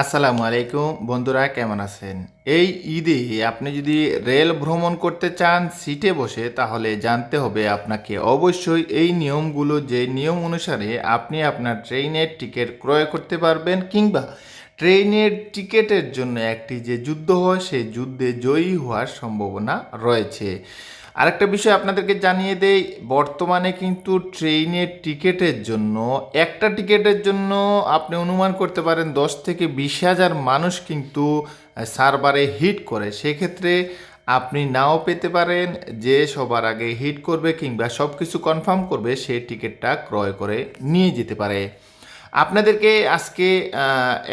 আসসালামু আলাইকুম, বন্ধুরা কেমন আছেন? এই ঈদে আপনি যদি রেল ভ্রমণ করতে চান, সিটে বসে, তাহলে জানতে হবে আপনাকে অবশ্যই এই নিয়মগুলো, যে নিয়ম অনুসারে আপনি আপনার ট্রেনের টিকিট ক্রয় করতে পারবেন কিংবা ট্রেনের টিকিটের জন্য একটি যে যুদ্ধ হয়, সেই যুদ্ধে জয়ী হওয়ার সম্ভাবনা রয়েছে। আরেকটা বিষয় আপনাদেরকে জানিয়ে দেই, বর্তমানে কিন্তু ট্রেনের টিকিটের জন্য, একটা টিকিটের জন্য আপনি অনুমান করতে পারেন দশ থেকে বিশ হাজার মানুষ কিন্তু সার্ভারে হিট করে। সেক্ষেত্রে আপনি নাও পেতে পারেন, যে সবার আগে হিট করবে কিংবা সব কিছু কনফার্ম করবে সেই টিকিটটা ক্রয় করে নিয়ে যেতে পারে। আপনাদেরকে আজকে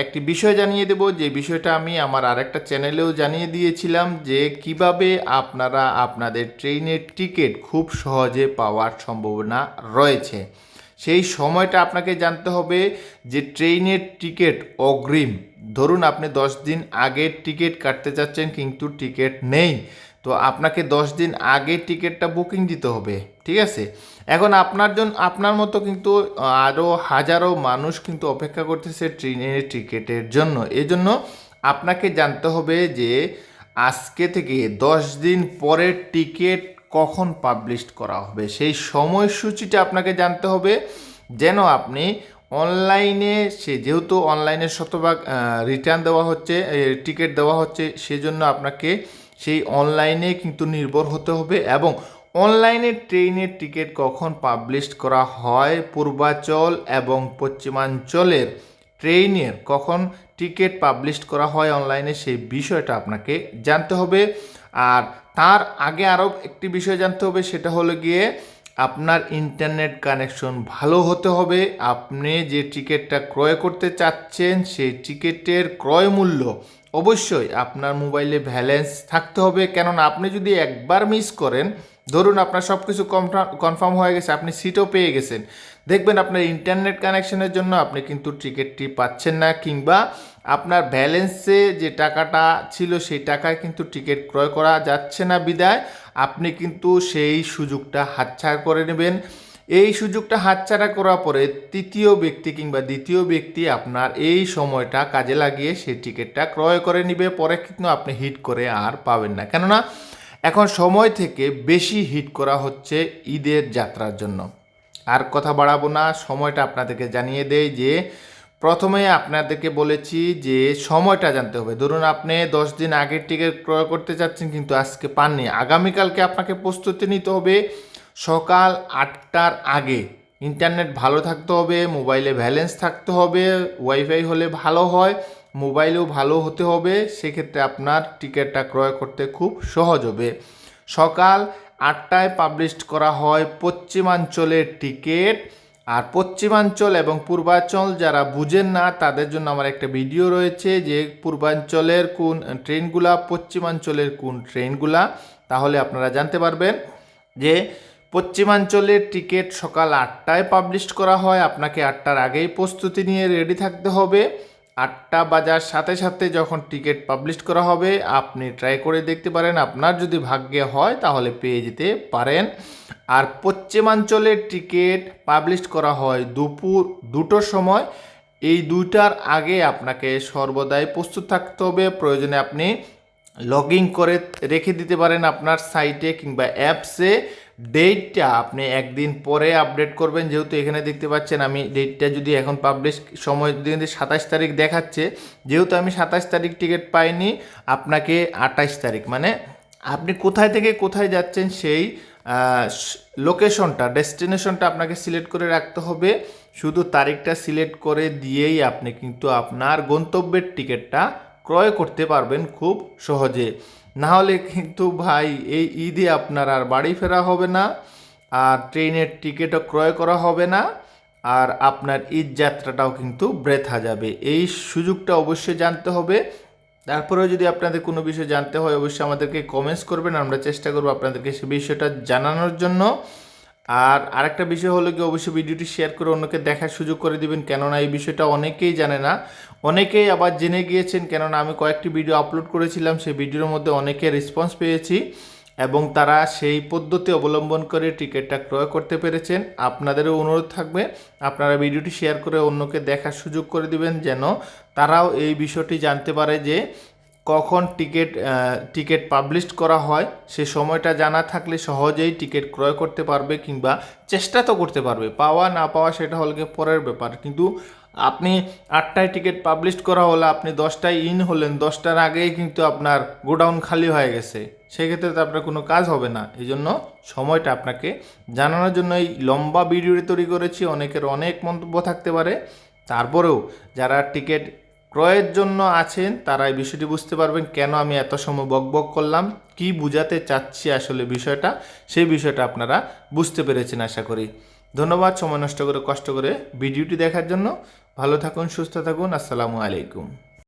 একটি বিষয় জানিয়ে দেব। যে বিষয়টা আমি আমার আরেকটা চ্যানেলেও জানিয়ে দিয়েছিলাম যে কীভাবে আপনারা আপনাদের ট্রেনের টিকিট খুব সহজে পাওয়ার সম্ভাবনা রয়েছে। সেই সময়টা আপনাকে জানতে হবে যে ট্রেনের টিকিট অগ্রিম। ধরুন আপনি দশ দিন আগে টিকিট কাটতে চাচ্ছেন কিন্তু টিকিট নেই। তো আপনাকে দশ দিন আগে টিকিটটা বুকিং দিতে হবে, ঠিক আছে? এখন আপনার জন্য আপনার মতো কিন্তু আরও হাজারো মানুষ কিন্তু অপেক্ষা করতেছে ট্রেনের টিকিটের জন্য। এজন্য আপনাকে জানতে হবে যে আজকে থেকে দশ দিন পরের টিকিট কখন পাবলিশ করা হবে। সেই সময়সূচিটা আপনাকে জানতে হবে যেন আপনি অনলাইনে, সে যেহেতু অনলাইনে শতভাগ রিটার্ন দেওয়া হচ্ছে টিকিট দেওয়া হচ্ছে, সেজন্য আপনাকে সেই অনলাইনে কিন্তু নির্ভর হতে হবে এবং অনলাইনে ট্রেনের টিকিট কখন পাবলিশ করা হয়, পূর্বাচল এবং পশ্চিমাঞ্চলের ট্রেনের কখন টিকিট পাবলিশ করা হয় অনলাইনে সেই বিষয়টা আপনাকে জানতে হবে। আর তার আগে আরও একটি বিষয় জানতে হবে, সেটা হলো গিয়ে আপনার ইন্টারনেট কানেকশন ভালো হতে হবে। আপনি যে টিকিটটা ক্রয় করতে চাচ্ছেন, সেই টিকিটের ক্রয় মূল্য অবশ্যই আপনার মোবাইলে ব্যালেন্স থাকতে হবে। কেননা আপনি যদি একবার মিস করেন, ধরুন আপনার সব কিছু কনফার্ম হয়ে গেছে, আপনি সিটও পেয়ে গেছেন। দেখবেন আপনার ইন্টারনেট কানেকশনের জন্য আপনি কিন্তু টিকিটটি পাচ্ছেন না, কিংবা আপনার ব্যালেন্সে যে টাকাটা ছিল সেই টাকায় কিন্তু টিকিট ক্রয় করা যাচ্ছে না বিদায়। আপনি কিন্তু সেই সুযোগটা হাতছাড়া করে নেবেন। এই সুযোগটা হাতছাড়া করার পরে তৃতীয় ব্যক্তি কিংবা দ্বিতীয় ব্যক্তি আপনার এই সময়টা কাজে লাগিয়ে সেই টিকিটটা ক্রয় করে নিবে, পরে কিন্তু আপনি হিট করে আর পাবেন না। কেননা, এখন সময় থেকে বেশি হিট করা হচ্ছে ঈদের যাত্রার জন্য। আর কথা বাড়াবো না, সময়টা আপনাদেরকে জানিয়ে দেয় যে প্রথমে আপনাদেরকে বলেছি যে সময়টা জানতে হবে। ধরুন, আপনি দশ দিন আগের টিকিট ক্রয় করতে চাচ্ছেন কিন্তু আজকে পাননি। আগামীকালকে আপনাকে প্রস্তুতি নিতে হবে সকাল আটটার আগে। ইন্টারনেট ভালো থাকতে হবে, মোবাইলে ব্যালেন্স থাকতে হবে, ওয়াইফাই হলে ভালো হয়, মোবাইলেও ভালো হতে হবে, সেক্ষেত্রে আপনার টিকিটটা ক্রয় করতে খুব সহজ হবে। সকাল আটটায় পাবলিশ করা হয় পশ্চিমাঞ্চলের টিকিট। আর পশ্চিমাঞ্চল এবং পূর্বাঞ্চল যারা বুঝেন না, তাদের জন্য আমার একটা ভিডিও রয়েছে যে পূর্বাঞ্চলের কোন ট্রেনগুলা, পশ্চিমাঞ্চলের কোন ট্রেনগুলা, তাহলে আপনারা জানতে পারবেন যে পশ্চিমাঞ্চলের টিকিট সকাল আটটায় পাবলিশ করা হয়। আপনাকে আটটার আগেই প্রস্তুতি নিয়ে রেডি থাকতে হবে। আটটা বাজার সাথে সাথে যখন টিকিট পাবলিশ করা হবে, আপনি ট্রাই করে দেখতে পারেন। আপনার যদি ভাগ্যে হয়, তাহলে পেয়ে যেতে পারেন। আর পশ্চিমাঞ্চলের টিকিট পাবলিশ করা হয় দুপুর দুটোর সময়। এই দুইটার আগে আপনাকে সর্বদাই প্রস্তুত থাকতে হবে। প্রয়োজনে আপনি লগ করে রেখে দিতে পারেন আপনার সাইটে কিংবা অ্যাপসে। ডেটটা আপনি একদিন পরে আপডেট করবেন। যেহেতু এখানে দেখতে পাচ্ছেন আমি ডেটটা যদি এখন পাবলিশ সময় যদি সাতাশ তারিখ দেখাচ্ছে, যেহেতু আমি সাতাশ তারিখ টিকিট পাইনি, আপনাকে আঠাশ তারিখ মানে আপনি কোথায় থেকে কোথায় যাচ্ছেন সেই লোকেশনটা, ডেস্টিনেশনটা আপনাকে সিলেক্ট করে রাখতে হবে। শুধু তারিখটা সিলেক্ট করে দিয়েই আপনি কিন্তু আপনার গন্তব্যের টিকিটটা ক্রয় করতে পারবেন খুব সহজে। না হলে কিন্তু ভাই, এই ঈদে আপনার আর বাড়ি ফেরা হবে না, আর ট্রেনের টিকিটও ক্রয় করা হবে না, আর আপনার ঈদ যাত্রাটাও কিন্তু বৃথা যাবে। এই সুযোগটা অবশ্যই জানতে হবে। তারপরেও যদি আপনাদের কোনো বিষয় জানতে হয়, অবশ্যই আমাদেরকে কমেন্টস করবেন। আমরা চেষ্টা করব আপনাদেরকে সে বিষয়টা জানানোর জন্য। আর আরেকটা বিষয় হলো কি অবশ্যই ভিডিওটি শেয়ার করে অন্যকে দেখার সুযোগ করে দিবেন, কেননা এই বিষয়টা অনেকেই জানে না। অনেকেই আবার জেনে গিয়েছেন, কেননা আমি কয়েকটি ভিডিও আপলোড করেছিলাম, সেই ভিডিওর মধ্যে অনেকে রেসপন্স পেয়েছি এবং তারা সেই পদ্ধতি অবলম্বন করে টিকিটটা ক্রয় করতে পেরেছেন। আপনাদেরও অনুরোধ থাকবে, আপনারা ভিডিওটি শেয়ার করে অন্যকে দেখার সুযোগ করে দিবেন, যেন তারাও এই বিষয়টি জানতে পারে যে কখন টিকিট টিকিট পাবলিশ করা হয়, সে সময়টা জানা থাকলে সহজেই টিকিট ক্রয় করতে পারবে কিংবা চেষ্টা তো করতে পারবে। পাওয়া না পাওয়া সেটা হল গিয়ে পরের ব্যাপার। কিন্তু আপনি আটটায় টিকিট পাবলিশ করা হলে আপনি দশটায় ইন হলেন, দশটার আগেই কিন্তু আপনার গোডাউন খালি হয়ে গেছে। সেক্ষেত্রে তো আপনার কোনো কাজ হবে না। এই জন্য সময়টা আপনাকে জানানোর জন্য এই লম্বা ভিডিওটি তৈরি করেছি। অনেকের অনেক মন্তব্য থাকতে পারে। তারপরেও যারা টিকিট ক্রয়ের জন্য আছেন তারা এই বিষয়টি বুঝতে পারবেন কেন আমি এত সময় বকবক করলাম, কি বুঝাতে চাচ্ছি আসলে বিষয়টা, সেই বিষয়টা আপনারা বুঝতে পেরেছেন আশা করি। ধন্যবাদ, সময় নষ্ট করে, কষ্ট করে ভিডিওটি দেখার জন্য। ভালো থাকুন, সুস্থ থাকুন, আসসালামু আলাইকুম।